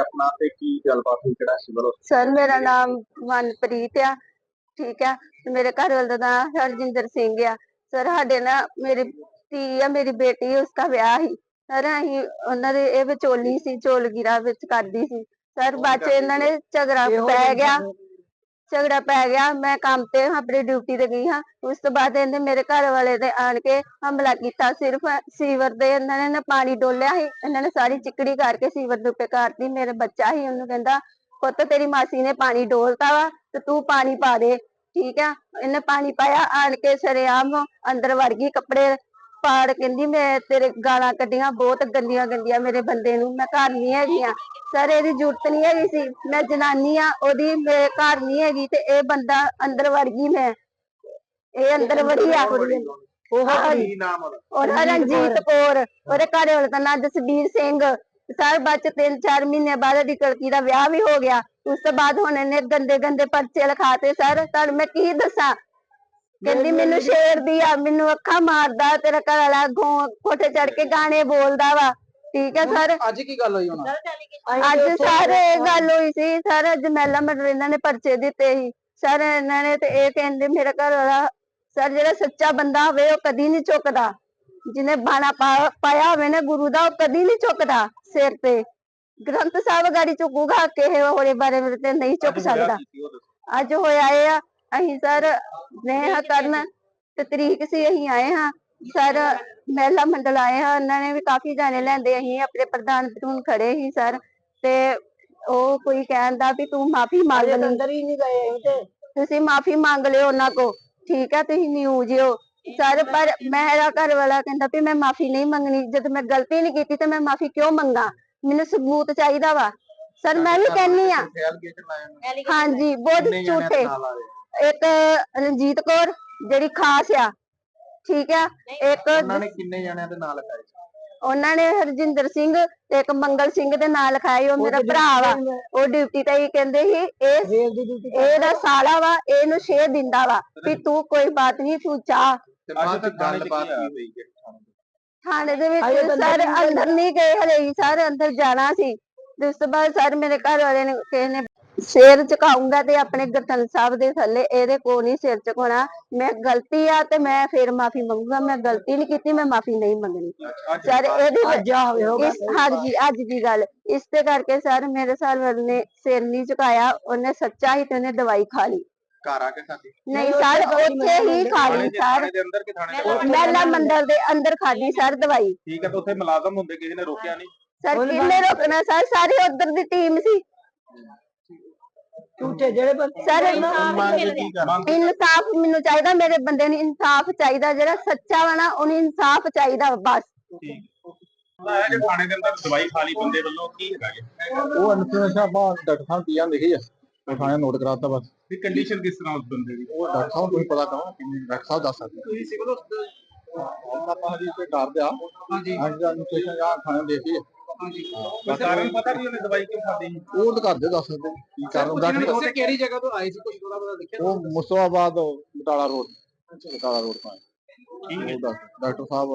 ਆਪਣਾ ਤੇ ਕੀ ਗੱਲਬਾਤ ਹੋਈ ਕਿਹੜਾ ਸਿਵਲ ਸਰ ਮੇਰਾ ਨਾਮ ਮਨਪ੍ਰੀਤ ਆ ਠੀਕ ਆ ਤੇ ਮੇਰੇ ਘਰ ਵਾਲੇ ਦਾ ਨਾਮ ਹਰਜਿੰਦਰ ਸਿੰਘ ਆ। ਸਰ ਸਾਡੇ ਨਾ ਮੇਰੀ ਧੀ ਆ ਮੇਰੀ ਬੇਟੀ ਉਸਦਾ ਵਿਆਹ ਸੀ। ਸਰ ਅਸੀਂ ਉਹਨਾਂ ਦੇ ਇਹ ਵਿਚੋਲੀ ਸੀ ਚੋਲਗੀਰਾ ਵਿੱਚ ਕਰਦੀ ਸੀ। ਸਰ ਬਾਅਦ ਚ ਇਹਨਾਂ ਨੇ ਝਗੜਾ ਪੈ ਗਿਆ। ਝਗੜਾ ਪੈ ਗਿਆ, ਮੈਂ ਕੰਮ ਤੇ ਆਪਣੀ ਡਿਊਟੀ ਤੇ ਗਈ ਹਾਂ। ਉਸ ਤੋਂ ਬਾਅਦ ਇਹਨੇ ਮੇਰੇ ਘਰ ਵਾਲੇ ਦੇ ਆਣ ਕੇ ਹਮਲਾ ਕੀਤਾ। ਸਿਰਫ ਸੀਵਰ ਦੇ ਇਹਨਾਂ ਨੇ ਪਾਣੀ ਡੋਲਿਆ ਸੀ। ਇਹਨਾਂ ਨੇ ਸਾਰੀ ਚਿੱਕੜੀ ਕਰਕੇ ਸੀਵਰ ਦੇ ਉੱਤੇ ਕਰਤੀ ਮੇਰੇ ਬੱਚਾ ਸੀ, ਉਹਨੂੰ ਕਹਿੰਦਾ, ਪੁੱਤ, ਤੇਰੀ ਮਾਸੀ ਨੇ ਪਾਣੀ ਡੋਲਤਾ ਵਾ, ਤੇ ਤੂੰ ਪਾਣੀ ਪਾ ਦੇ। ਠੀਕ ਆ? ਇਹਨੇ ਪਾਣੀ ਪਾਇਆ, ਆਣ ਕੇ ਸਰੇਆਮ ਅੰਦਰ ਵੜ ਗਈ ਕੱਪੜੇ ਪਾੜ ਕਹਿੰਦੀ ਮੈਂ ਤੇਰੇ ਗਾਲਾਂ ਕੱਢੀਆਂ ਬਹੁਤ ਗੰਦੀਆਂ ਗੰਦੀਆਂ ਮੇਰੇ ਬੰਦੇ ਨੂੰ ਮੈਂ ਘਰ ਨਹੀਂ ਹੈਗੀ ਆ। ਸਰ ਇਹਦੀ ਜ਼ਰੂਰਤ ਨਹੀਂ ਹੈਗੀ ਸੀ। ਮੈਂ ਜਨਾਨੀ ਆ ਉਹਦੀ ਮੇਰੇ ਘਰ ਨਹੀਂ ਹੈਗੀ ਤੇ ਇਹ ਬੰਦਾ ਅੰਦਰ ਵੜ ਗਈ ਮੈਂ। ਇਹ ਅੰਦਰ ਵੜੀ ਆ ਉਹ ਕੀ ਨਾਮ ਉਹਦਾ? ਰਣਜੀਤ ਕੌਰ ਉਹਦੇ ਘਰ ਵਾਲੇ ਦਾ ਨਾਂ ਜਸਬੀਰ ਸਿੰਘ। ਸਰ ਬਾਅਦ ਚ ਤਿੰਨ ਚਾਰ ਮਹੀਨੇ ਬਾਅਦ ਇਹਦੀ ਕਲਕੀ ਦਾ ਵਿਆਹ ਵੀ ਹੋ ਗਿਆ। ਉਸ ਤੋਂ ਬਾਅਦ ਹੁਣ ਇਹਨੇ ਗੰਦੇ ਗੰਦੇ ਪਰਚੇ ਲਿਖਾਤੇ। ਸਰ ਤੁਹਾਨੂੰ ਮੈਂ ਕੀ ਦੱਸਾਂ? ਕਹਿੰਦੀ ਮੈਨੂੰ ਛੇੜਦੀ ਆ ਮੈਨੂੰ ਅੱਖਾਂ ਮਾਰਦਾ ਤੇਰਾ ਘਰ ਵਾਲਾ ਕੋਠੇ ਚੜ ਕੇ ਗਾਣੇ ਬੋਲਦਾ ਵਾ। ਠੀਕ ਹੈ ਸਰ? ਅੱਜ ਕੀ ਗੱਲ ਹੋਈ ਹੁਣ? ਅੱਜ ਸਰ ਇਹ ਗੱਲ ਹੋਈ ਸੀ ਸਰ ਅੱਜ ਮਹਿਲਾ ਮੰਡਲ ਇਹਨਾਂ ਨੇ ਪਰਚੇ ਦਿੱਤੇ ਸੀ। ਸਰ ਇਹਨਾਂ ਨੇ ਤੇ ਇਹ ਕਹਿੰਦੇ ਮੇਰਾ ਘਰ ਵਾਲਾ ਸਰ ਜਿਹੜਾ ਸੱਚਾ ਬੰਦਾ ਹੋਵੇ ਉਹ ਕਦੀ ਨਹੀਂ ਝੁਕਦਾ ਜਿਹਨੇ ਬਾਣਾ ਪਾਇਆ ਹੋਵੇ ਨਾ ਗੁਰੂ ਦਾ ਉਹ ਕਦੀ ਨਹੀਂ ਝੁਕਦਾ ਸਿਰ ਤੇ। ਗ੍ਰੰਥ ਸਾਹਿਬ ਗਾੜੀ ਝੁਕੂਗਾ ਕਿਸੇ ਹੋਰੇ ਬਾਰੇ ਮੇਰੇ ਤੇ ਨਹੀਂ ਝੁਕ ਸਕਦਾ। ਅੱਜ ਹੋਇਆ ਇਹ ਆ ਅਸੀਂ ਸਰ ਨੇਹਾ ਕਰਨ ਤੇ ਤਰੀਕ ਸੀ ਅਸੀਂ ਆਏ ਹਾਂ। ਸਰ ਮਹਿਲਾ ਮੰਡਲ ਆਏ ਹਾਂ ਉਹਨਾਂ ਨੇ ਵੀ ਕਾਫੀ ਜਾਣੇ ਲੈਂਦੇ ਅਸੀਂ ਆਪਣੇ ਪ੍ਰਧਾਨ ਪ੍ਰਧੂਨ ਖੜੇ ਸੀ ਸਰ। ਤੇ ਉਹ ਕੋਈ ਕਹਿੰਦਾ ਵੀ ਤੂੰ ਮਾਫੀ ਮੰਗ ਲਈ। ਅੰਦਰ ਹੀ ਨਹੀਂ ਗਏ ਅਸੀਂ ਤੇ। ਤੁਸੀਂ ਮਾਫੀ ਮੰਗ ਲਿਓ ਉਹਨਾਂ ਕੋ ਠੀਕ ਹੈ ਤੁਸੀਂ ਨਿਊਜ਼ ਹੋ ਸਰ ਪਰ ਮੇਰਾ ਘਰ ਵਾਲਾ ਕਹਿੰਦਾ ਵੀ ਮੈਂ ਮਾਫੀ ਨਹੀਂ ਮੰਗਣੀ। ਜਦ ਮੈਂ ਗਲਤੀ ਨਹੀਂ ਕੀਤੀ ਤੇ ਮੈਂ ਮਾਫੀ ਕਿਉਂ ਮੰਗਾ? ਮੈਨੂੰ ਸਬੂਤ ਚਾਹੀਦਾ ਵਾ। ਸਰ ਮੈਂ ਵੀ ਕਹਿੰਨੀ ਆ ਹਾਂਜੀ ਬਹੁਤ ਝੂਠੇ। ਇੱਕ ਰਣਜੀਤ ਕੌਰ ਜਿਹੜੀ ਖਾਸ ਆ ਠੀਕ ਆ? ਇੱਕ ਉਹਨਾਂ ਨੇ ਕਿੰਨੇ ਜਣਿਆਂ ਦੇ ਨਾਂ ਲਿਖਾਏ ਸੀ? ਉਹਨਾਂ ਨੇ ਹਰਜਿੰਦਰ ਸਿੰਘ ਤੇ ਇੱਕ ਮੰਗਲ ਸਿੰਘ ਦੇ ਨਾਂ ਲਿਖਾਏ ਉਹ ਮੇਰਾ ਭਰਾ ਵਾ ਉਹ ਡਿਊਟੀ ਤੇ ਹੀ ਕਹਿੰਦੇ ਸੀ ਇਹ ਇਹਦਾ ਸਾਲਾ ਵਾ ਇਹਨੂੰ ਸ਼ੇਰ ਦਿੰਦਾ ਵਾ ਵੀ ਤੂੰ ਕੋਈ ਬਾਤ ਨਹੀਂ ਤੂੰ ਚਾਹ। ਤੇ ਬਾਅਦ ਚ ਗੱਲਬਾਤ ਕੀ ਹੋਈ ਹੈ? ਥਾਣੇ ਦੇ ਵਿੱਚ ਸਰ। ਅੰਦਰ ਨਹੀਂ ਗਏ ਹਲੇ ਸਰ ਅੰਦਰ ਜਾਣਾ ਸੀ। ਉਸ ਤੋਂ ਬਾਅਦ ਸਰ ਮੇਰੇ ਘਰ ਵਾਲੇ ਨੇ ਕਿਸੇ ਨੇ ਸਿਰ ਝੁਕਾਉਂਗਾ ਤੇ ਆਪਣੇ ਗਰਤਨ ਸਾਹਿਬ ਦੇ ਥੱਲੇ ਇਹਦੇ ਕੋਲ ਨਹੀਂ ਸਿਰ ਝੁਕਾਉਣਾ। ਮੈਂ ਗਲਤੀ ਆ ਤੇ ਮੈਂ ਫਿਰ ਮਾਫੀ ਮੰਗੂਗਾ। ਮੈਂ ਗਲਤੀ ਨਹੀਂ ਕੀਤੀ ਮੈਂ ਮਾਫੀ ਨਹੀਂ ਮੰਗਣੀ। ਸਰ ਇਹਦੀ ਅੱਜ ਆ ਹੋਵੇ ਹੋਗਾ ਇਸ ਹਾਂਜੀ ਅੱਜ ਦੀ ਗੱਲ। ਇਸ ਤੇ ਕਰਕੇ ਸਰ ਮੇਰੇ ਸਾਲ ਨੇ ਸਿਰ ਨਹੀਂ ਝੁਕਾਇਆ। ਉਹਨੇ ਸੱਚਾ ਹੀ ਤੇ ਉਹਨੇ ਦਵਾਈ ਖਾ ਲਈ। ਘਰ ਆ ਕੇ ਖਾਦੀ ਨਹੀਂ ਸਰ ਉੱਥੇ ਹੀ ਖਾ ਲਈ ਸਰ। ਥਾਣੇ ਦੇ ਅੰਦਰ ਕਿ ਥਾਣੇ ਦੇ ਬਾਹਰ? ਮਹਿਲਾ ਮੰਡਲ ਦੇ ਅੰਦਰ ਖਾਦੀ ਸਰ ਦਵਾਈ। ਠੀਕ ਹੈ ਤਾਂ ਉੱਥੇ ਮੁਲਾਜ਼ਮ ਹੁੰਦੇ ਕਿਸੇ ਨੇ ਰੋਕਿਆ ਨਹੀਂ? ਸਰ ਕਿੰਨੇ ਰੋਕਣਾ? ਸਰ ਸਾਰੀ ਉਧਰ ਦੀ ਟੀਮ ਸੀ। ਝੂਠੇ ਜਿਹੜੇ ਬੰਦੇ ਸਰ ਕੀ ਇਨਸਾਫ ਮੈਨੂੰ ਚਾਹੀਦਾ ਮੇਰੇ ਬੰਦੇ ਨੂੰ ਇਨਸਾਫ ਚਾਹੀਦਾ ਜਿਹੜਾ ਸੱਚਾ ਵਾ ਨਾ ਉਹਨੂੰ ਇਨਸਾਫ ਚਾਹੀਦਾ ਬਸ। ਇਹ ਜੇ ਥਾਣੇ ਦੇ ਅੰਦਰ ਦਵਾਈ ਖਾ ਲਈ ਬੰਦੇ ਵੱਲੋਂ ਕੀ ਹੈਗਾ ਜੀ? ਉਹ ਇਨਫੋਰਮੇਸ਼ਨ ਆਪਾਂ ਡਾਕਟਰ ਸਾਹਿਬ ਪੀਆਂ ਲਿਖੀ ਆ ਉਹ ਥਾਣੇ ਨੋਟ ਕਰਾਤਾ ਬਸ। ਦੀ ਕੰਡੀਸ਼ਨ ਕਿਸ ਤਰ੍ਹਾਂ ਉਸ ਬੰਦੇ ਦੀ? ਉਹ ਡਾਕਟਰ ਸਾਹਿਬ ਨੂੰ ਹੀ ਪਤਾ ਕਰੋ ਕਿੰਨੇ ਡਾਕਟਰ ਸਾਹਿਬ ਦੱਸ ਸਕਦੇ ਤੁਸੀਂ ਸਿਵਲ ਹਸਪਤਾਲ ਆਪਾਂ ਹਜੀ ਤੇ ਕਰਦੇ ਆ। ਹਾਂਜੀ। ਹਾਂਜੀ ਦਾ ਇਨਫੋਰਮੇਸ਼ਨ ਜਾਂ ਥਾਣੇ ਦੇਖੀ ਹਾਂਜੀ ਕਾਰਨ ਪਤਾ ਵੀ ਉਹਨੇ ਦਵਾਈ ਕਿਉਂ ਖਾਦੀ ਉਹ ਤਾਂ ਦੱਸ ਸਕਦੇ ਕੀ ਕਾਰਨ। ਡਾਕਟਰ ਕਿਹੜੀ ਜਗ੍ਹਾ ਤੋਂ ਆਏ ਸੀ ਕੁਝ ਥੋੜਾ ਬਹੁਤਾ ਦੇਖਿਆ ਉਹ ਮੁਸਤਾਬਾਦ ਬਟਾਲਾ ਰੋਡ। ਬਟਾਲਾ ਰੋਡ ਤੋਂ ਆਏ। ਉਹ ਦੱਸ- ਡਾਕਟਰ ਸਾਹਿਬ